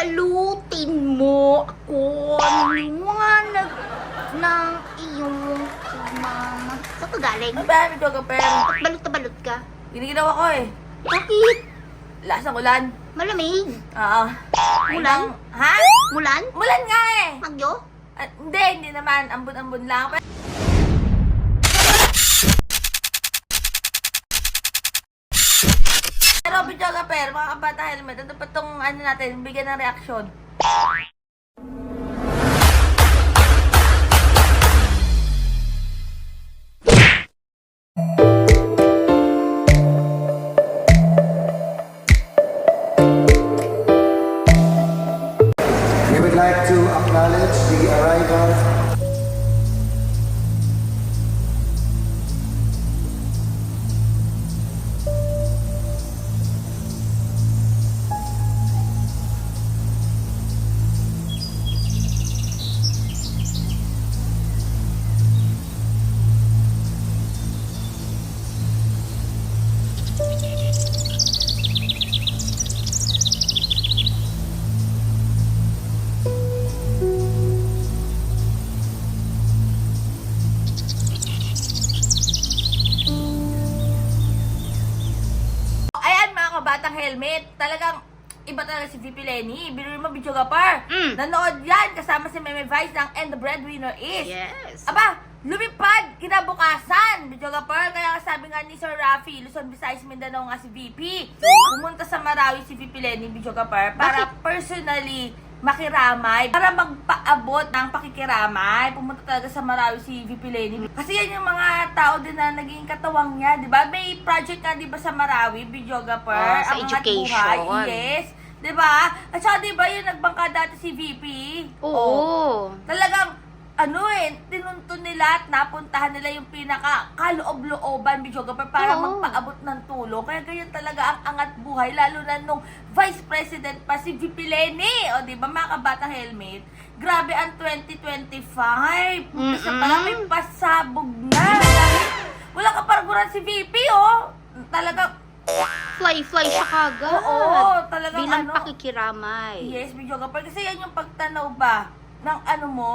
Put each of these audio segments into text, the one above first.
Balutin mo ako ng liwanag ng iyong mama. Saan ka galing? Ba, video ka, pero? Balot na balot ka. Giniginawa ko eh. Bakit? Lasang ulan. Malamig. Oo. Mulan? Ha? Mulan? Mulan nga eh. Magyo? Ah, hindi, hindi naman. Ambon-ambon lang. Pero... Video ka, pero mga kabata helmet, ano pa tong ano natin, bigyan ng reaksyon. We would like to acknowledge the arrival helmet, talagang iba talaga si VP Lenny. Binurin mo, Bicho Gapar. Mm. Nanood yan kasama si Meme Vice ng And the Breadwinner is. Yes. Aba, lumipad kinabukasan, Bicho Gapar. Kaya sabi nga ni Sir Rafi, Luzon, Visayas, Mindanao nga si VP. Pumunta sa Marawi si VP Lenny, Bicho Gapar, para personally makiramay, para magpaabot ng pakikiramay. Pumunta talaga sa Marawi si VP Lenny. Kasi yan yung mga tao din na naging katawang niya, di ba? May project nga, di ba, sa Marawi, videographer, Ah, sa ang education. Buhay. Yes. Di ba? At saka, di ba, yung nagbangka dati si VP? Oo. Talagang, ano eh, tinuntun nila at napuntahan nila yung pinaka kaloob-looban, videographer, para Oo. magpaabot ng tulong. Kaya ganyan talaga ang angat buhay, lalo na nung Vice President pa si VP Lenny. O, di ba, mga kabatang helmet? Grabe ang 2025. Umpisa pa lang, may pasabog na. Wala ka paraguran si VP, oh. Talagang, Fly-fly siya kagad. oo, talagang Bilang ano. pakikiramay. Yes, videographer. Kasi yan yung pagtanaw ba ng ano mo,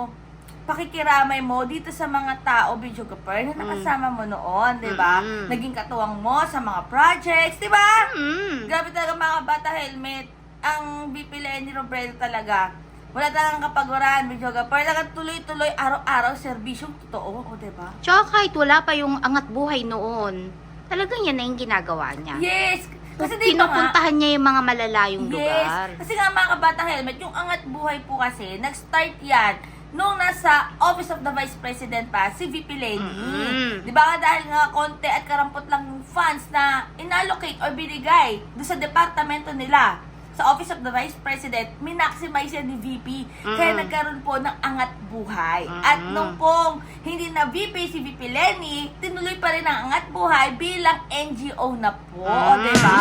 pakikiramay mo dito sa mga tao, videographer, na nakasama mo noon, di ba? Mm. Naging katuwang mo sa mga projects, di ba? Mm. Grabe talaga mga bata helmet. Ang BP Lenny Robredo talaga. Wala talagang kapaguran, videographer. Talagang tuloy-tuloy, araw-araw, serbisyong totoo, o di ba? Tsaka kahit wala pa yung angat buhay noon, talagang yan na yung ginagawa niya. Yes! Kasi dito nga, Pinupuntahan niya yung mga malalayong lugar. Yes. Kasi nga mga kabatang helmet, yung angat buhay po kasi, nag-start yan nung nasa Office of the Vice President pa, si VP Lenny. Mm. Di ba nga dahil nga konti at karampot lang yung funds na inallocate or binigay doon sa departamento nila sa Office of the Vice President, minaximize yan ni VP. Kaya Mm. nagkaroon po ng angat buhay. Mm. At nung pong hindi na VP si VP Lenny, tinuloy pa rin ang angat buhay bilang NGO na po. Mm. Di ba?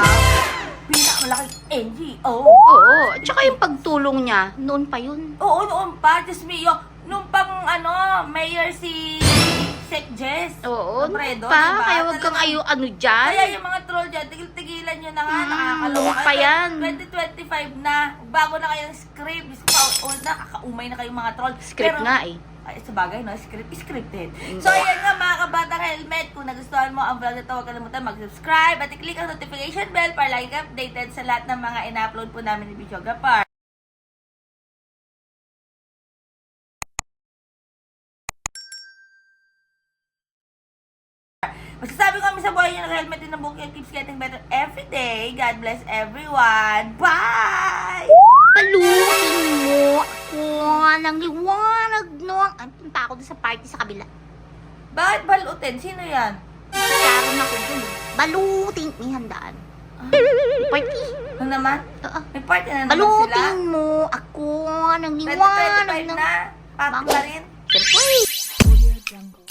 Pinakamalaking NGO. Oo. Tsaka yung pagtulong niya, noon pa yun. Oo, noon pa, Diyos mio, nung pang ano, mayor si Sec Jess. Oo, noon pa. diba? Kaya wag kang Talagang- ayo ano dyan. Kaya yung mga troll dyan, tigil-tigilan nyo na nga, Mm, nakakaloka. noon pa yan. 2025 na, bago na kayong script, ko, old na, kakaumay na kayong mga troll. Script Pero- nga eh. Ay, sa bagay, no? Script, scripted. So, ayan nga, mga kabatang helmet. Kung nagustuhan mo ang vlog na ito, huwag kalimutan mag-subscribe at i-click ang notification bell para lagi ka updated sa lahat ng mga ina-upload po namin ni Bichogapar. Masasabi ko kami sa buhay niyo, helmet din ng buhok keeps getting better every day. God bless everyone. Bye! Balutin mo ako ng liwanag no. Ay, punta ako sa party sa kabila. Bakit balutin? Sino yan? Karoon ako dun. Balutin. May handaan. Party. Ano naman? Oo. May party na naman sila. Balutin mo ako ng liwanag 2025 ng... na. Bang- pa rin. Siyempre. Audio Jungle.